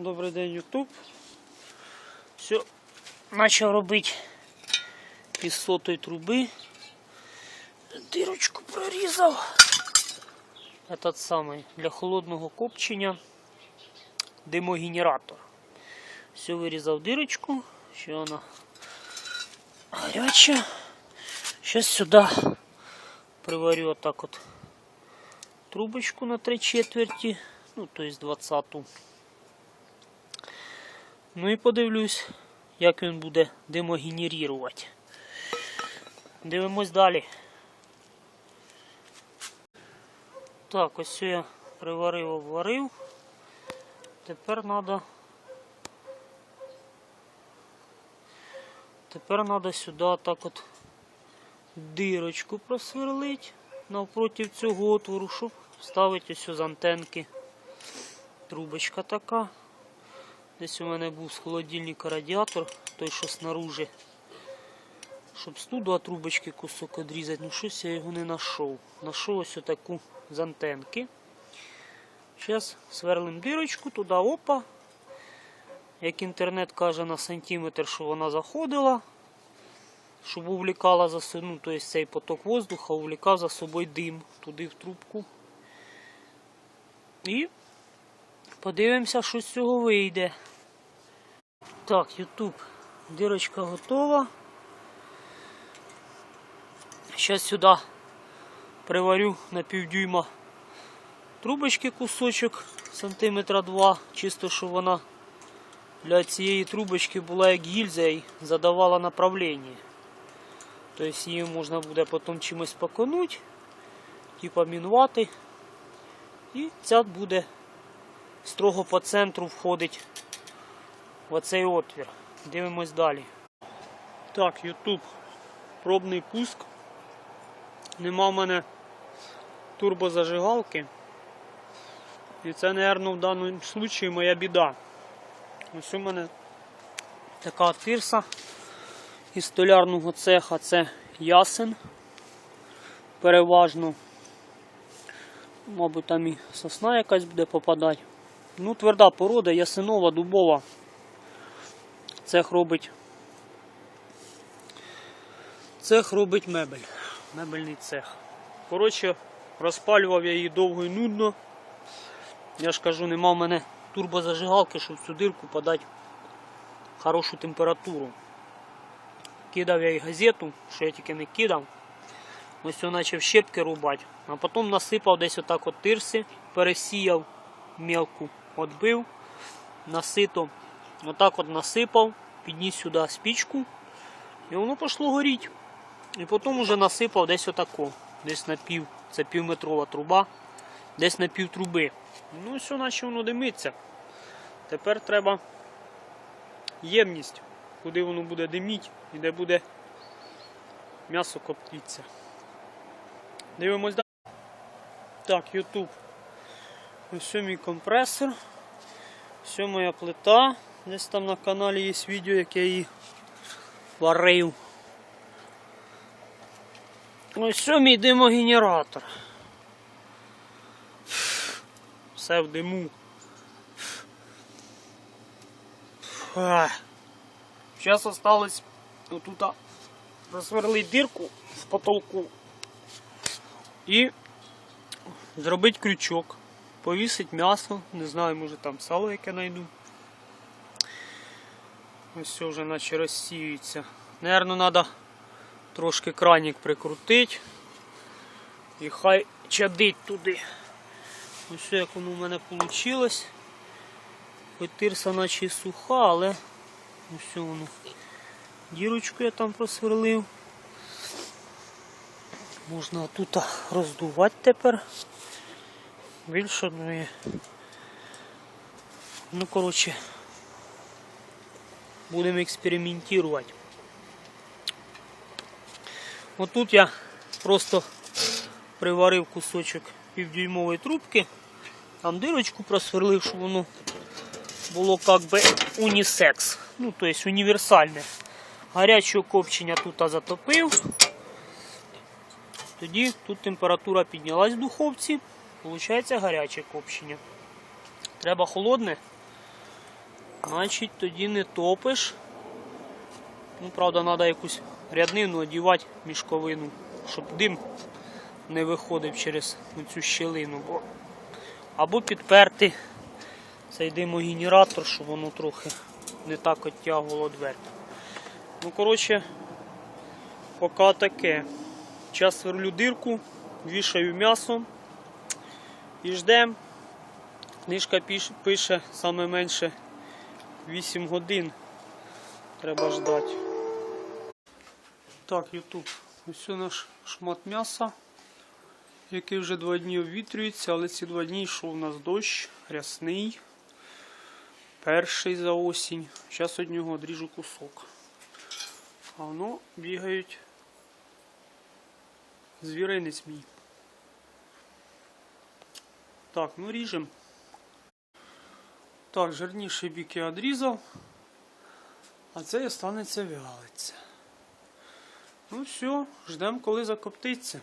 Добрий день, Ютуб. Все, почав робити із сотої труби. Дирочку прорізав. Этот самий для холодного копчення димогенератор. Все вирізав дирочку, ще вона гаряча. Зараз сюди приварю отак от трубочку на три четверті, ну то есть 20 Ну і подивлюсь, як він буде демогенерувати. Дивимось далі. Так, ось я приварив, обварив. Тепер треба. Тепер треба сюди так от дирочку просверлити навпроти цього отвору, щоб вставити ось з антенки. Трубочка така. Десь у мене був з холодильника радіатор, той, що снаружи. Щоб з туди трубочки кусок відрізати, ну щось я його не знайшов. Знайшов ось таку з антенки. Зараз сверлим дирочку, туди опа. Як інтернет каже на сантиметр, що вона заходила, щоб увлікала за собою, ну, тобто цей поток воздуха увлікав за собою дим туди в трубку. І подивимося, що з цього вийде. Так, YouTube, дирочка готова. Зараз сюди приварю на півдюйма трубочки кусочок сантиметра два, чисто щоб вона для цієї трубочки була як гільза і задавала направлення. Тобто її можна буде потім чимось поконути, типа мінувати. І ця буде строго по центру входить в оцей отвір. Дивимось далі. Так, YouTube. Пробний пуск. Нема в мене турбозажигалки. І це, мабуть, в даному випадку моя біда. Ось у мене така тирса із столярного цеха це ясен. Переважно. Мабуть, там і сосна якась буде попадати. Ну, тверда порода, ясенова, дубова. Цех робить. Цех робить мебель. Мебельний цех. Коротше, розпалював я її довго і нудно. Я ж кажу, нема в мене турбозажигалки, щоб в цю дирку подати хорошу температуру. Кидав я й газету, що я тільки не кидав. Ось я почав щепки рубати, а потім насипав десь отак от тирси, пересіяв мелку, відбив, насито, отак от насипав, підніс сюди спічку і воно пішло горіти. І потім вже насипав десь отако, десь на пів, це півметрова труба, десь на пів труби. Ну все, наче воно димиться. Тепер треба ємність, куди воно буде диміти і де буде м'ясо коптитися. Дивимось далі. Так, YouTube. Ось мій компресор. Ось моя плита. Десь там на каналі є відео, як я її варив. Ось мій димогенератор. Все в диму. Зараз осталось отут просверлити дирку в потолку і зробити крючок, повісити м'ясо, не знаю, може там сало яке знайду. Ось все вже наче розсіюється. Наверно, треба трошки кранік прикрутити і хай чадить туди. Ось все, як воно в мене вийшло. Тирса наче суха, але ось воно. Дірочку я там просверлив. Можна тут роздувати тепер. Більше ну. Ну, коротше, будемо експериментувати. Отут я просто приварив кусочок півдюймової трубки, там дирочку просверлив, щоб воно було як би унісекс, ну тобто універсальне. Гарячого копчення тут затопив. Тоді тут температура піднялась в духовці, виходить гаряче копчення. Треба холодне, Значить, тоді не топиш. Ну, правда, треба якусь ряднину одівати мішковину, щоб дим не виходив через цю щілину. Бо... Або підперти цей димогенератор, щоб воно трохи не так оттягувало двері. Ну, коротше, поки таке. Час сверлю дирку, вішаю м'ясо і ждемо. Книжка пише саме менше 8 годин. Треба ждати. Так, Ютуб. Ось наш шмат м'яса, який вже два дні обвітрюється, але ці два дні йшов у нас дощ, рясний. Перший за осінь. Зараз від нього одріжу кусок. А воно бігають звіринець мій. Так, ну ріжемо. Так, жирніший бік я відрізав, а цей останеться вялиться. Ну все, ждемо, коли закоптиться.